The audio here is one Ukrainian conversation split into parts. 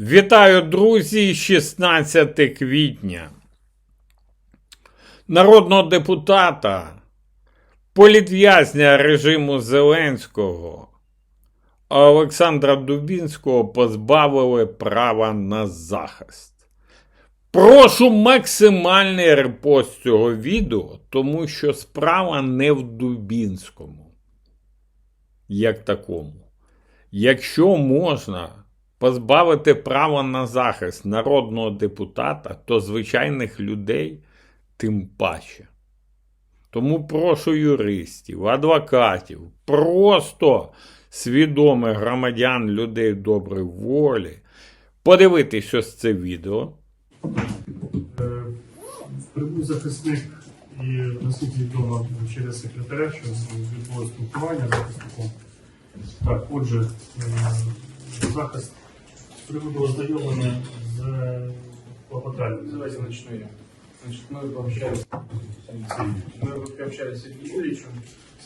Вітаю, друзі! 16 квітня. Народного депутата, політв'язня режиму Зеленського Олександра Дубінського позбавили права на захист. Прошу максимальний репост цього відео, тому що справа не в Дубінському, як такому. Якщо можна позбавити права на захист народного депутата, то звичайних людей тим паче. Тому прошу юристів, адвокатів, просто свідомих громадян, людей доброї волі, подивитись ось це відео. Е, Прибув захисник і наскільки відомо через секретаря, що відбулося спілкування захисником. Так, отже, е, захист з приводу ознайомлення з клопотанням. Давайте начну я. Значит, мы пообщались, мы пообщались с Сергеем Юрьевичем,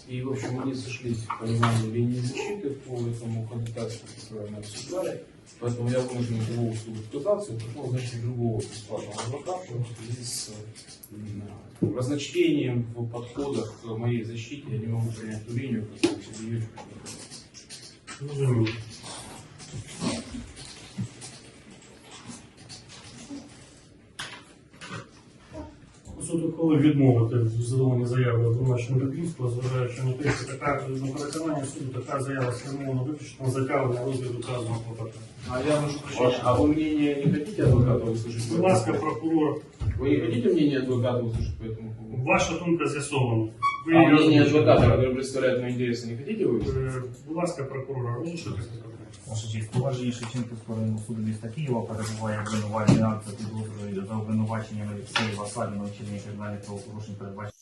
и, в общем, мы не сошлись в понимании линии защиты по этому ходатайству, которое мы обсуждали. Поэтому я вынужден его услуг отказаться и пришел, значит, другого бесплатного адвоката в связи с разночтением в подходах к моей защите. Я не могу принять ту линию, которую Сергей Юрьевич предложил. Зрозуміло. Суд ухвалив відмовити в задоволенні заяви обвинувачення Дубінського, зважаючи на те, що така на переконання суду така заява спрямована виключно на затягування розгляду вказаного клопотання. А я прошу прощения, а вы мнение не хотите адвоката услышать? по Будь этому ласка, поводу? прокурор, Вы не хотите мнение адвоката услышать по этому поводу? ваша думка з'ясована. Ви А її мнение озвучите. адвоката, который представляет мои интересы, не хотите вы? Е, Будь ласка, прокурор, розрушуйте клопотання. Ваша честь, поважні Шевченко сторони суду міста Києва перебуває обвинувальний акт за підозрою за обвинуваченням Олексія Васаліна вчинення кримінальних правопорушень передбачених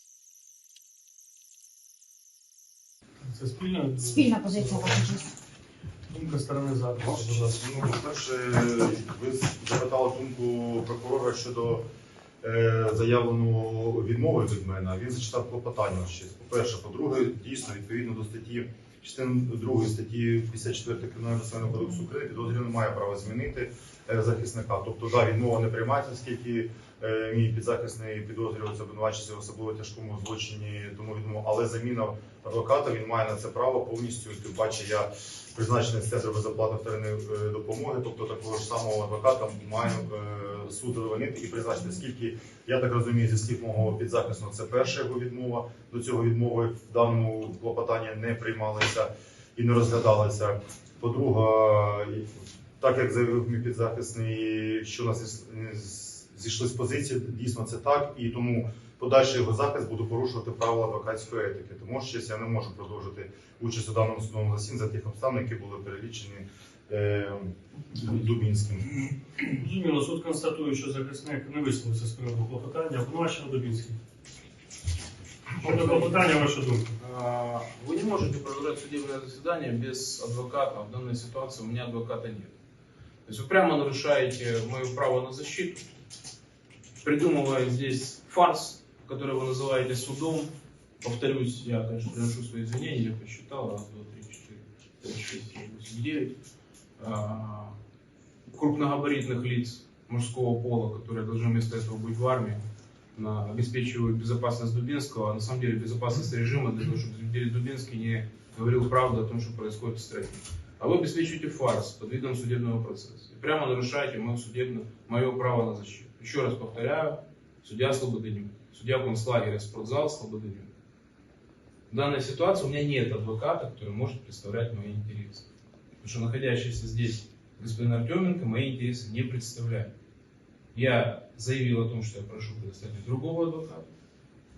Це спільна Спільна позиція ваша честь. думка сторони захисту. Ваша будь ласка. честь, ну, по-перше, ви запитали думку прокурора щодо е, заявленого відмови від мене. Він зачитав клопотання. По-перше, по-друге, дійсно, відповідно до статті частини 2 статті 54 Кримінального процесуального кодексу України, підозрюваний має право змінити е, захисника. Тобто, да, відмова не приймається, оскільки е, мій підзахисний підозрюється обвинувачується в особливо тяжкому злочині, тому відмова. Але заміна адвоката він має на це право повністю. Тим паче я призначений з центру безоплатної вторинної допомоги, тобто такого ж самого адвоката маю суд задовольнити і призначити. Оскільки я так розумію, зі слів мого підзахисного, це перша його відмова. До цього відмови в даному клопотанні не приймалися і не розглядалися. По-друге, так як заявив мій підзахисний, що нас зійшли з позиції, дійсно це так, і тому подальший його захист буде порушувати правила адвокатської етики. Тому що я не можу продовжити участь у даному судовому засіданні за тих обставин, які були перелічені Дубінським. Зрозуміло, суд констатує, що захисник не висловився з приводу клопотання. Обвинувачено Дубінський. Щодо клопотання, ваша думка. А, Вы не можете продолжать судебное заседание без адвоката. В данной ситуации у меня адвоката нет. То есть вы прямо нарушаете мое право на защиту, придумывая здесь фарс, который вы называете судом. Повторюсь, я, конечно, приношу свои извинения, я посчитал. Раз, два, три, четыре, пять, шесть, семь, восемь, девять. А, Крупногабаритных лиц мужского пола, которые должны вместо этого быть в армии, обеспечивают безопасность Дубинского, а на самом деле безопасность режима для того, чтобы Дубинский не говорил правду о том, что происходит в стране. А вы обеспечиваете фарс под видом судебного процесса. И прямо нарушаете мое, судебное, мое право на защиту. Еще раз повторяю, судья Слободенюк, судья концлагеря спортзал Слободенюк. В данной ситуации у меня нет адвоката, который может представлять мои интересы. Потому что находящийся здесь господин Артеменко мои интересы не представляет. Я заявил о том, что я прошу предоставить другого адвоката.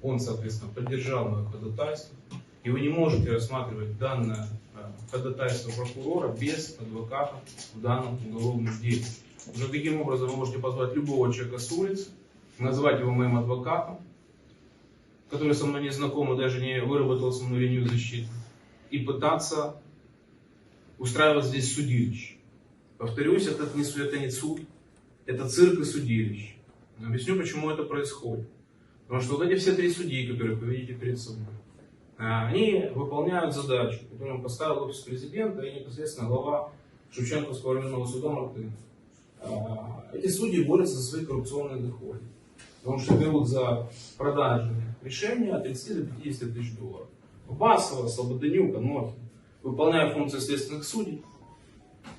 Он, соответственно, поддержал мое ходатайство. И вы не можете рассматривать данное э, ходатайство прокурора без адвоката в данном уголовном деле. Уже таким образом вы можете позвать любого человека с улицы, назвать его моим адвокатом, который со мной не знаком и даже не выработал со мной линию защиты, и пытаться устраивать здесь судилище. Повторюсь, это не, су- это не суд, это цирк и судилище. Объясню, почему это происходит. Потому что вот эти все три судьи, которых вы видите перед собой, а, они выполняют задачу, которую им поставил офис президента и непосредственно глава Шевченковского районного суда Мартынов. а, эти судьи борются за свои коррупционные доходы. Потому что берут за продажи решения от 30 до 50 тысяч долларов. Басова, Слободенюк, Анохин, выполняя функции следственных судей,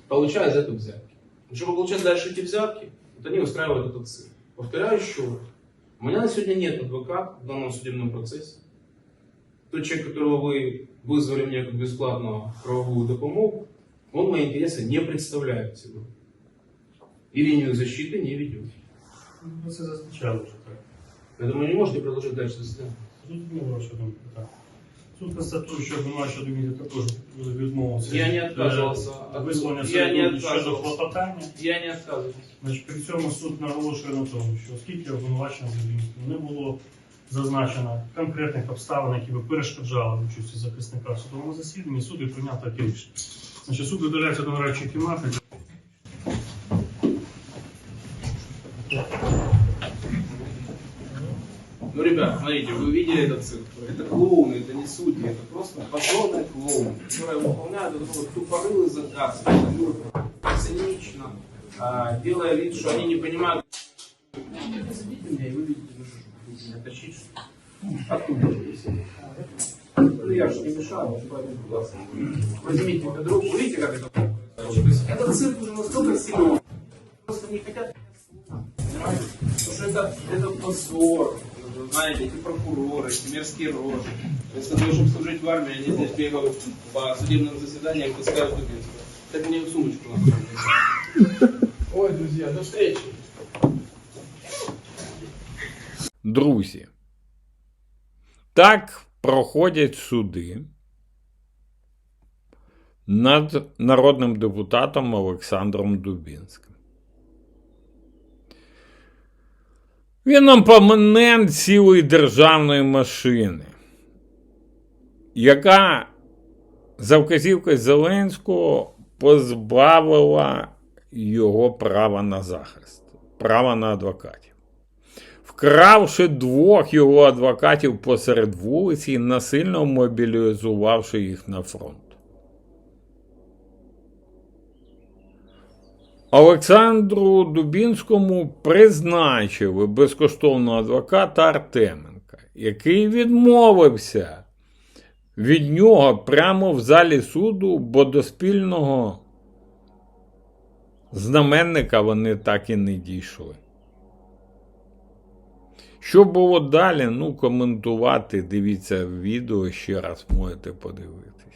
получая за это взятки. И чтобы получать дальше эти взятки, вот они устраивают этот цирк. Повторяю еще раз. У меня на сегодня нет адвоката в данном судебном процессе. Тот человек, которого вы вызвали мне как бесплатную правовую допомогу, он мои интересы не представляет сегодня. И линию защиты не ведет. Ви це зазначали вже так. Поэтому вы не можете продолжать дальше заседание. Не ваша думка, так. Суд констатує, що обвинувача Деміді також відмовився. Я не від, відказувався. е, Висловлення Я своєї не думки щодо відказувався. клопотання. Я не отказываюсь. Значить, при цьому суд наголошує на тому, що оскільки обвинувачення Зелінського не було зазначено конкретних обставин, які би перешкоджали участі захисника в судовому засіданні, суд і прийняв таке рішення. Значить, суд видаляється до нарадчої кімнати. Ну, ребят, смотрите, вы видели этот цирк? Это клоуны, это не судьи, это просто патронные клоуны, которые выполняют вот такой тупорылый заказ, цинично, а, делая вид, что они не понимают. Меня, и вы видите, что, будете меня тащить? Откуда? Ну, я же не мешаю, поэтому, пожалуйста, возьмите под руку, видите, как это Этот цирк уже настолько сильный, просто не хотят Понимаете? Потому что это, это позор. Вы Знаете, эти прокуроры, эти мерзкие рожи. Вместо того, чтобы служить в армии, они здесь бегают по судебным заседаниям и таскают Дубинского. Так мне в сумочку надо. Ой, друзья, до встречи. Друзі, так проходять суди над народним депутатом Олександром Дубінським. Він опонент цілої державної машини, яка за вказівкою Зеленського позбавила його права на захист, права на адвокатів вкравши двох його адвокатів посеред вулиці насильно мобілізувавши їх на фронт. Олександру Дубінському призначили безкоштовного адвоката Артеменка, який відмовився від нього прямо в залі суду, бо до спільного знаменника вони так і не дійшли. Що було далі, ну, коментувати, дивіться відео, ще раз можете подивитись.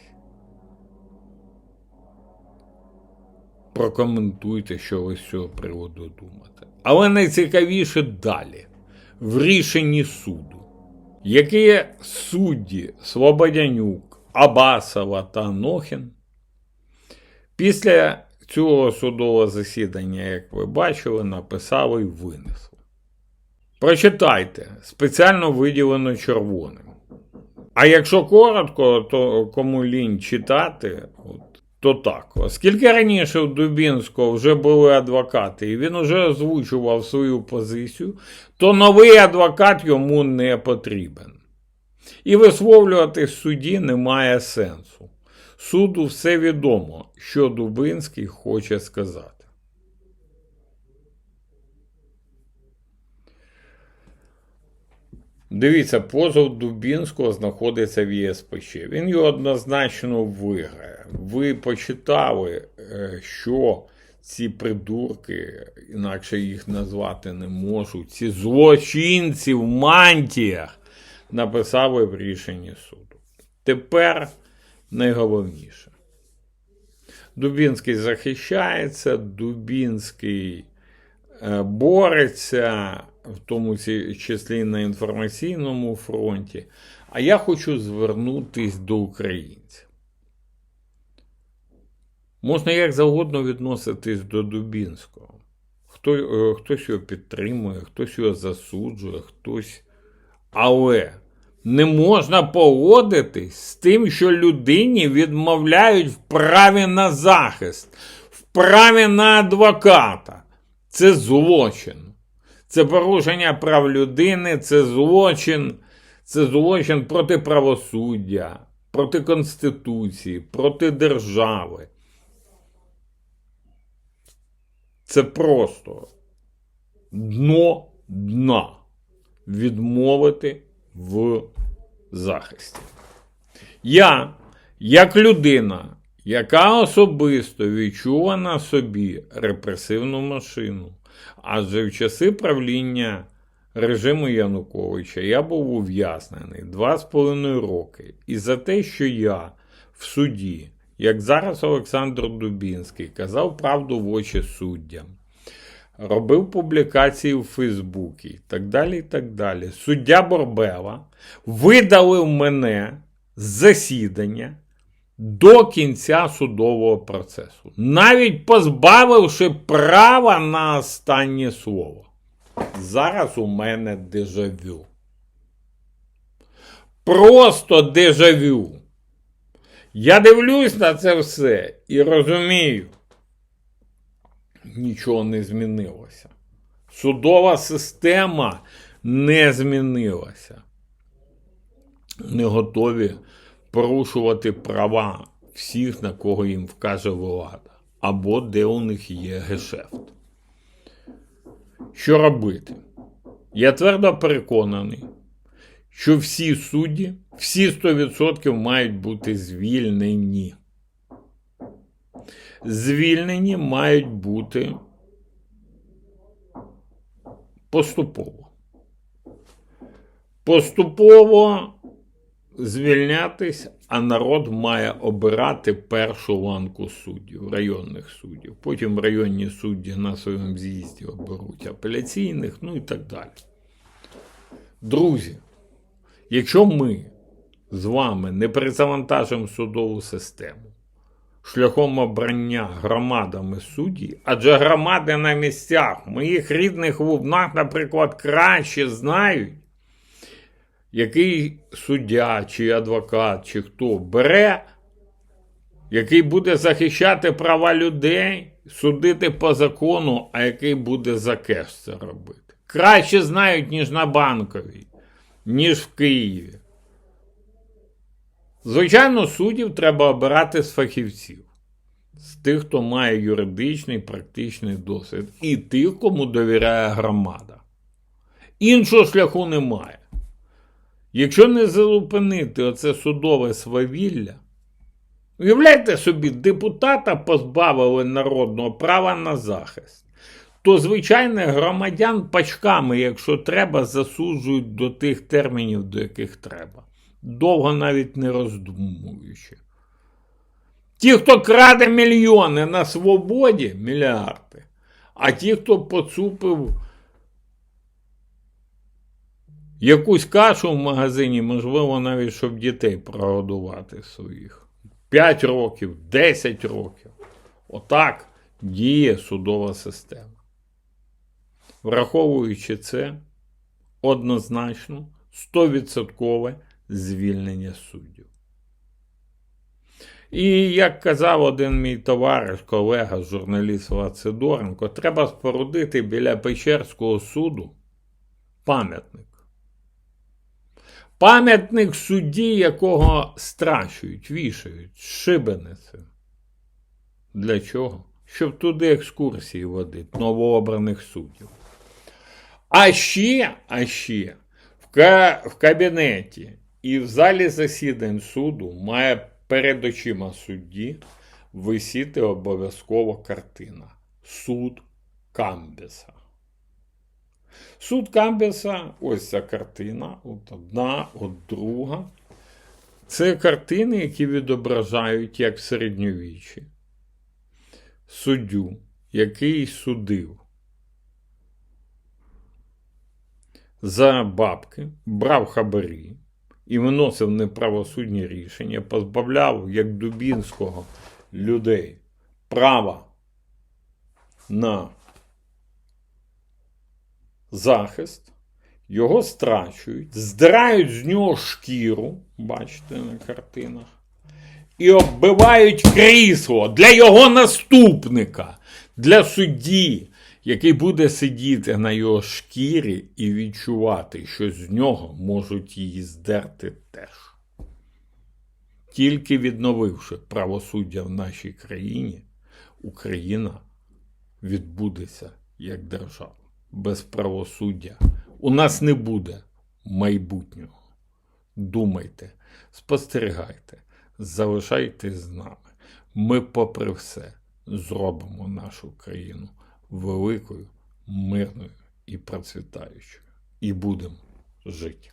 Прокоментуйте, що ви з цього приводу думаєте. Але найцікавіше далі, в рішенні суду, які судді Слободянюк, Абасова та Анохін після цього судового засідання, як ви бачили, написали і винесли. Прочитайте, спеціально виділено червоним. А якщо коротко, то кому лінь читати, от, то так. Оскільки раніше у Дубінського вже були адвокати, і він вже озвучував свою позицію, то новий адвокат йому не потрібен. І висловлювати в суді немає сенсу. Суду все відомо, що Дубинський хоче сказати. Дивіться, позов Дубінського знаходиться в ЄСПЧ. Він його однозначно виграє. Ви почитали, е, що ці придурки, інакше їх назвати не можу, ці злочинці в мантіях написали в рішенні суду. Тепер найголовніше. Дубінський захищається, Дубінський е, бореться, в тому числі на інформаційному фронті. А я хочу звернутись до українців. Можна як завгодно відноситись до Дубінського. Хто, е, хтось його підтримує, хтось його засуджує, хтось. Але не можна погодитись з тим, що людині відмовляють в праві на захист, в праві на адвоката. Це злочин. Це порушення прав людини, це злочин, це злочин проти правосуддя, проти Конституції, проти держави. Це просто дно дна відмовити в захисті. Я, як людина, яка особисто відчула на собі репресивну машину, адже в часи правління режиму Януковича я був ув'язнений два з половиною роки. І за те, що я в суді, як зараз Олександр Дубінський, казав правду в очі суддям, робив публікації в Фейсбуці і так далі. і так далі. Суддя Борбела видалив мене з засідання до кінця судового процесу, навіть позбавивши права на останнє слово. Зараз у мене дежавю. Просто дежавю. Я дивлюсь на це все і розумію, нічого не змінилося. Судова система не змінилася. Не готові порушувати права всіх, на кого їм вкаже влада, або де у них є гешефт. Що робити? Я твердо переконаний, що всі судді, всі 100% мають бути звільнені. Звільнені мають бути поступово. Поступово звільнятись, а народ має обирати першу ланку суддів, районних суддів. Потім районні судді на своєму з'їзді оберуть апеляційних, ну і так далі. Друзі, якщо ми з вами не перезавантажимо судову систему шляхом обрання громадами судді, адже громади на місцях моїх рідних лубнах, наприклад, краще знають, який суддя, чи адвокат, чи хто бере, який буде захищати права людей, судити по закону, а який буде за кеш це робити. Краще знають, ніж на банковій, ніж в Києві. Звичайно, суддів треба обирати з фахівців, з тих, хто має юридичний, практичний досвід, і тих, кому довіряє громада. Іншого шляху немає. Якщо не зупинити оце судове свавілля, уявляйте собі, депутата позбавили народного права на захист, то звичайних громадян пачками, якщо треба, засуджують до тих термінів, до яких треба. Довго навіть не роздумуючи. Ті, хто краде мільйони на свободі, мільярди, а ті, хто поцупив якусь кашу в магазині, можливо, навіть щоб дітей прогодувати своїх. 5 років, 10 років. Отак діє судова система. Враховуючи це, однозначно 100% звільнення суддів. І як казав один мій товариш, колега, журналіст Влад Сидоренко, треба спорудити біля Печерського суду пам'ятник. Пам'ятник судді, якого страчують, вішають, шибеницею. Для чого? Щоб туди екскурсії водити новообраних суддів. А ще, а ще в кабінеті і в залі засідань суду має перед очима судді висіти обов'язково картина Суд Камбеса. Суд Камбеса, ось ця картина, от одна, от друга. Це картини, які відображають, як в середньовіччі, суддю, який судив за бабки, брав хабарі і виносив неправосудні рішення, позбавляв, як Дубінського, людей права на захист, його страчують, здирають з нього шкіру, бачите на картинах, і оббивають крісло для його наступника, для судді, який буде сидіти на його шкірі і відчувати, що з нього можуть її здерти теж. Тільки відновивши правосуддя в нашій країні, Україна відбудеться як держава. Без правосуддя у нас не буде майбутнього. Думайте, спостерігайте, залишайтесь з нами. Ми, попри все, зробимо нашу країну великою, мирною і процвітаючою. І будемо жити.